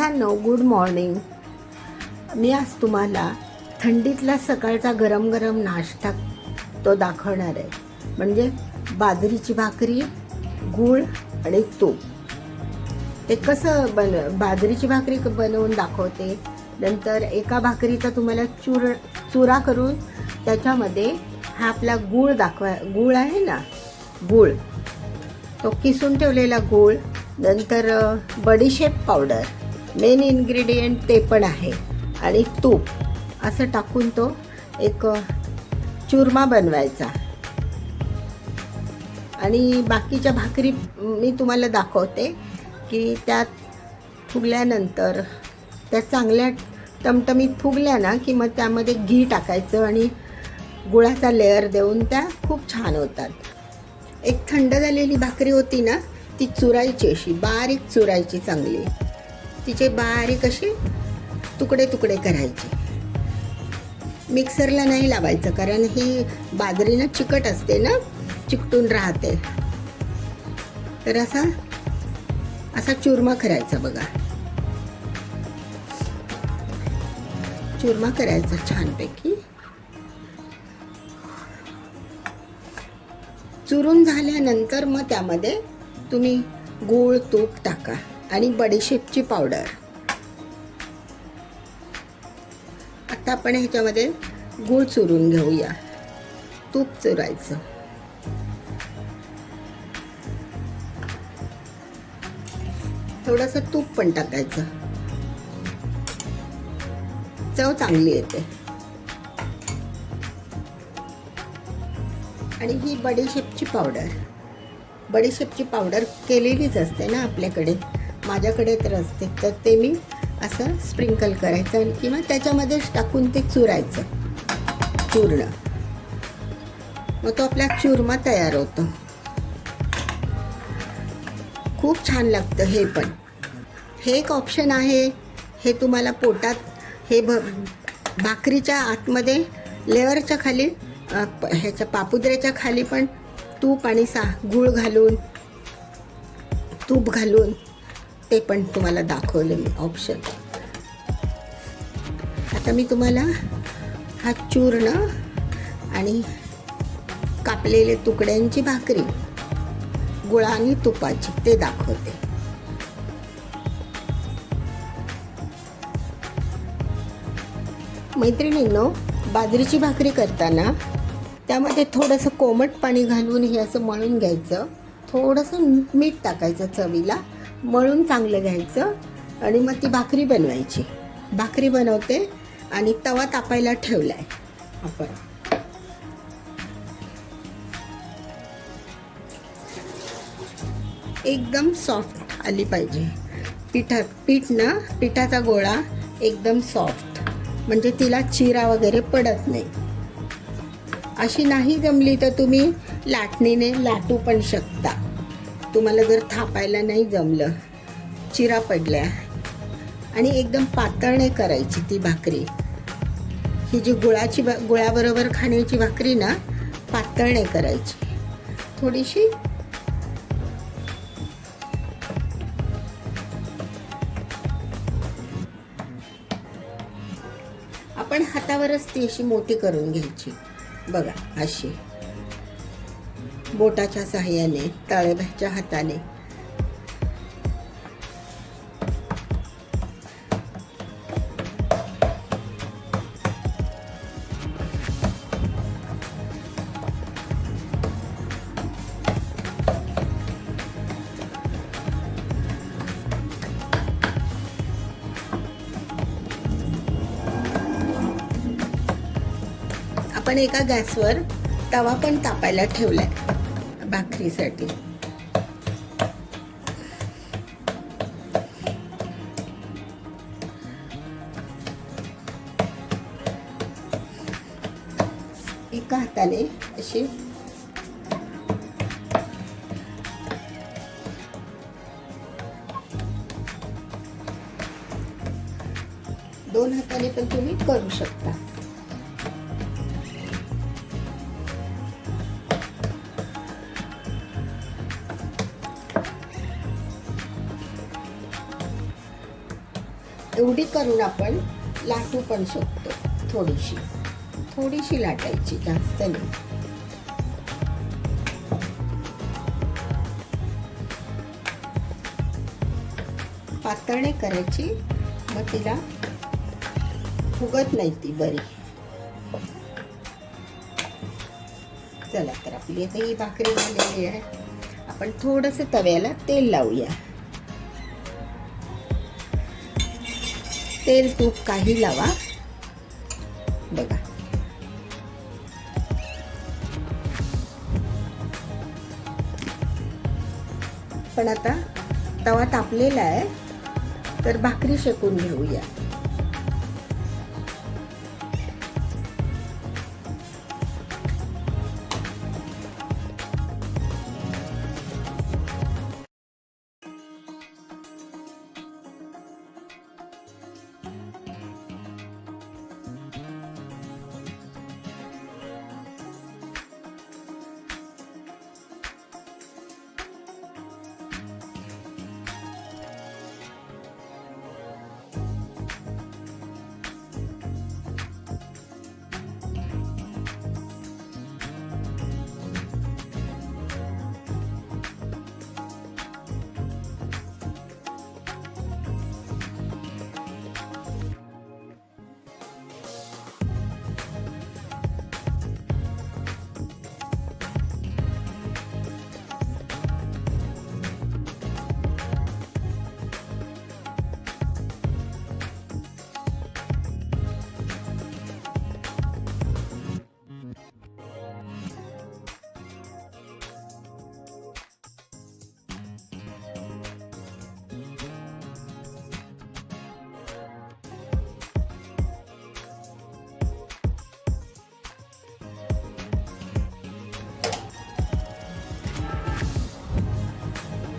विद्यार्थ्यांनो good morning मी आज तुम्हाला थंडीतला सकाळचा गरम गरम नाश्ता तो दाखवणार आहे. म्हणजे बाजरीची भाकरी गूळ आणि तूप. ते कसं बन बाजरीची भाकरी क- बनवून दाखवते. नंतर एका भाकरीचा तुम्हाला चूर चुरा करून त्याच्यामध्ये हा आपला गूळ दाखवा गूळ आहे ना? गूळ. तो किसून ठेवलेला गूळ. नंतर बडीशेप पावडर. मेन इन्ग्रेडियंट ते पण आहे. आणि तूप. असं टाकून तो एक चुरमा बनवायचा. आणि बाकीच्या भाकरी मी तुम्हाला दाखवते की त्यात फुगल्यानंतर त्या चांगल्या टमटमीत फुगल्या ना की मग त्यामध्ये घी टाकायचं आणि गुळाचा लेअर देऊन त्या खूप छान होतात. एक थंड झालेली भाकरी होती ना ती चुरायची अशी बारीक चुरायची चांगली. तिचे बारीक असे तुकडे तुकडे करायचे. मिक्सरला नाही लावायचं कारण ही बाजरी ना चिकट असते ना चिकटून राहते. तर असा असा चुरमा करायचा बघा. चुरमा करायचा छानपैकी. चुरून झाल्यानंतर मग त्यामध्ये तुम्ही गूळ तूप टाका. आणि बडीशेपची पावडर. आता आपण ह्याच्यामध्ये गूळ चुरून घेऊया. तूप चुरायचं. थोडंसं तूप पण टाकायचं. चव चांगली येते. आणि ही बडीशेपची पावडर. बडीशेपची पावडर केलेलीच असते ना आपल्याकडे. माझ्याकडे तर असते. तर ते मी असं स्प्रिंकल करायचं आणि किंवा त्याच्यामध्येच टाकून ते चुरायचं. चूर्ण. मग तो आपला चुरमा तयार होतो. खूप छान लागतं हे पण. हे एक ऑप्शन आहे. हे तुम्हाला पोटात हे भ भाकरीच्या आतमध्ये लेअरच्या खाली ह्याच्या पापुद्र्याच्या खाली पण तूप आणि सा गूळ घालून तूप घालून ते पण तुम्हाला दाखवले मी ऑप्शन आता मी तुम्हाला हा चूर्ण आणि कापलेले तुकड्यांची भाकरी गुळा आणि तुपाची ते दाखवते. मैत्रिणींनो बाजरीची भाकरी करताना त्यामध्ये थोडंसं कोमट पाणी घालून हे असं मळून घ्यायचं. थोडंसं मीठ टाकायचं चवीला. मळून चांगलं घ्यायचं आणि मग ती भाकरी बनवायची. भाकरी बनवते आणि तवा तापायला ठेवला आहे आपण. एकदम सॉफ्ट आली पाहिजे. पिठा पीठ ना पिठाचा गोळा एकदम सॉफ्ट म्हणजे तिला चिरा वगैरे पडत नाही. अशी नाही जमली तर तुम्ही लाटणीने लाटू पण शकता. तुम्हाला जर थापायला नाही जमलं चिरा पडल्या आणि एकदम पातळ नाही करायची ती भाकरी. ही जी गुळाची भा गुळाबरोबर खाण्याची भाकरी ना पातळ नाही करायची. थोडीशी आपण हातावरच ती अशी मोठी करून घ्यायची. बघा अशी. बोटाच्या सहाय्याने तळव्याच्या हाताने. आपण एका गॅसवर तवा पण तापायला ठेवलाय. भाकरीसाठी. एका हाताने अशी दोन हाताने पण तुम्ही करू शकता. एवढी करून आपण लाटू पण शकतो थोडीशी. थोडीशी लाटायची जास्त नाही. पातळणी करायची मग तिला फुगत नाही ती बरी. चला तर आपली आता ही भाकरी झालेली आहे. आपण थोडंसं तव्याला तेल लावूया. तेल तूप काही लावा. बघा. पण आता तवा तापलेला आहे तर भाकरी शेकून घेऊया.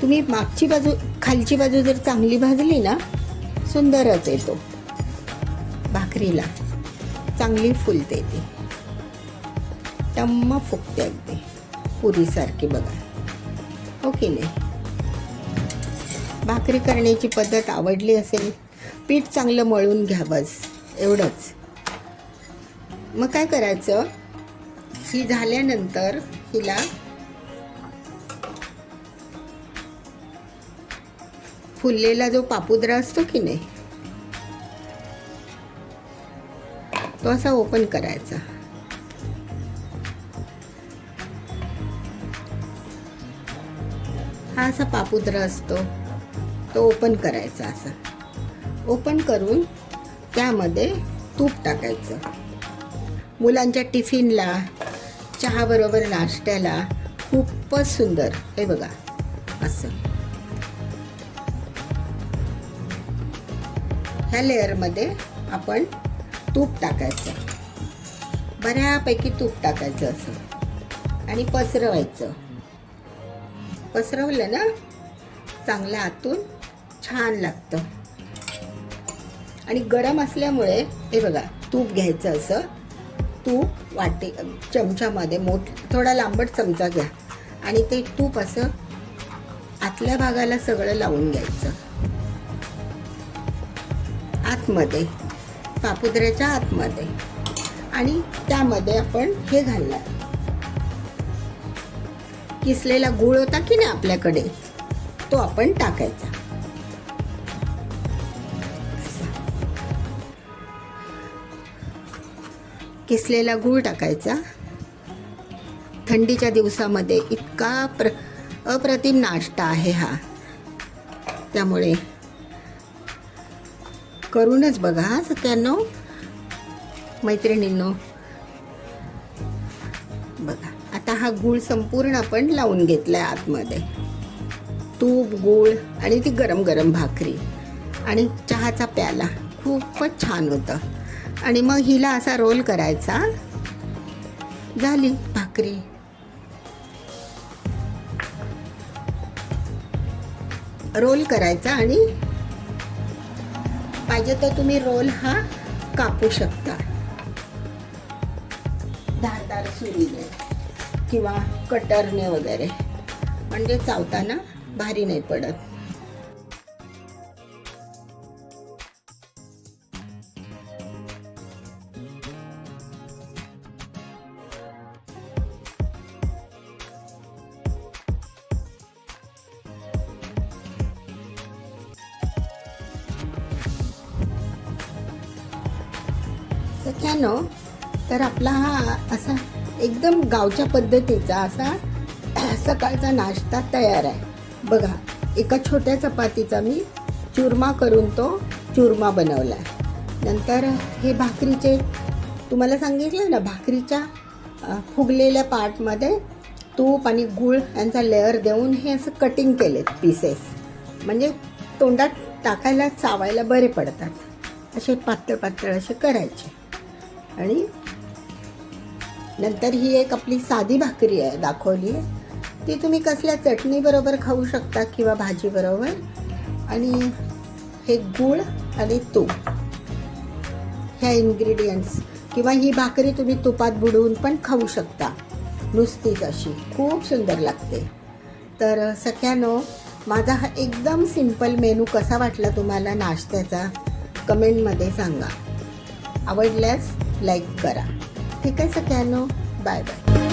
तुम्ही मागची बाजू खालची बाजू जर चांगली भाजली ना सुंदरच येतो. भाकरीला चांगली फुलते ती. टम्म फुगते अगदी. पुरीसारखी बघा. हो ओके नाही? भाकरी करण्याची पद्धत आवडली असेल पीठ चांगलं मळून घ्या बस. एवढंच. मग काय करायचं? ही झाल्यानंतर हिला फुललेला जो पापुद्रा असतो की नाही तो असा ओपन करायचा. हा असा पापुद्रा असतो तो ओपन करायचा असा. ओपन करून त्यामध्ये तूप टाकायचं. मुलांच्या टिफिनला चहाबरोबर नाश्त्याला खूपच सुंदर हे बघा असं. ह्या लेअरमध्ये आपण तूप टाकायचं. बऱ्यापैकी तूप टाकायचं असं. आणि पसरवायचं. पसरवलं ना चांगलं आतून छान लागतं. आणि गरम असल्यामुळे हे बघा तूप घ्यायचं असं. तूप वाटे चमच्यामध्ये मोठ थोडा लांबट चमचा घ्या. आणि ते तूप असं आतल्या भागाला सगळं लावून घ्यायचं. आतमध्ये पापुद्र्याच्या आतमध्ये. आणि त्यामध्ये आपण हे घालणार. किसलेला गुळ होता की नाही आपल्याकडे तो आपण टाकायचा. किसलेला गूळ टाकायचा. थंडीच्या दिवसामध्ये इतका प्र अप्रतिम नाश्ता आहे हा. त्यामुळे करूनच बघा हा मैत्रिणींनो. बघा आता हा गूळ संपूर्ण आपण लावून घेतलाय आतमध्ये. तूप गूळ आणि ती गरम गरम भाकरी आणि चहाचा प्याला. खूपच छान होतं. आणि मग हिला असा रोल करायचा. झाली भाकरी. रोल करायचा आणि पाहिजे तर तुम्ही रोल हा कापू शकता. धारदार सुरीने किंवा कटरने वगैरे. म्हणजे चावताना भारी नाही पडत. सख्यानो तर आपला हा असा एकदम गावच्या पद्धतीचा असा सकाळचा नाश्ता तयार आहे. बघा एका छोट्या चपातीचा मी चुरमा करून तो चुरमा बनवला आहे नंतर हे भाकरीचे तुम्हाला सांगितलं ना भाकरीच्या फुगलेल्या पार्टमध्ये तूप आणि गूळ यांचा लेअर देऊन हे असं कटिंग केलेत पीसेस म्हणजे तोंडात टाकायला चावायला बरे पडतात. असे पातळ पातळ असे करायचे. आणि नंतर ही एक आपली साधी भाकरी आहे दाखवली. आहे ती तुम्ही कसल्या चटणीबरोबर खाऊ शकता किंवा भाजीबरोबर. आणि हे गूळ आणि तूप. ह्या इन्ग्रेडियंट्स किंवा ही भाकरी तुम्ही तुपात बुडवून पण खाऊ शकता. नुसतीच अशी. खूप सुंदर लागते. तर सख्यानो माझा हा एकदम सिंपल मेनू कसा वाटला तुम्हाला नाश्त्याचा? कमेंटमध्ये सांगा. आवडल्यास लाईक करा. ठीक आहे सगळ्यांनो? Bye bye.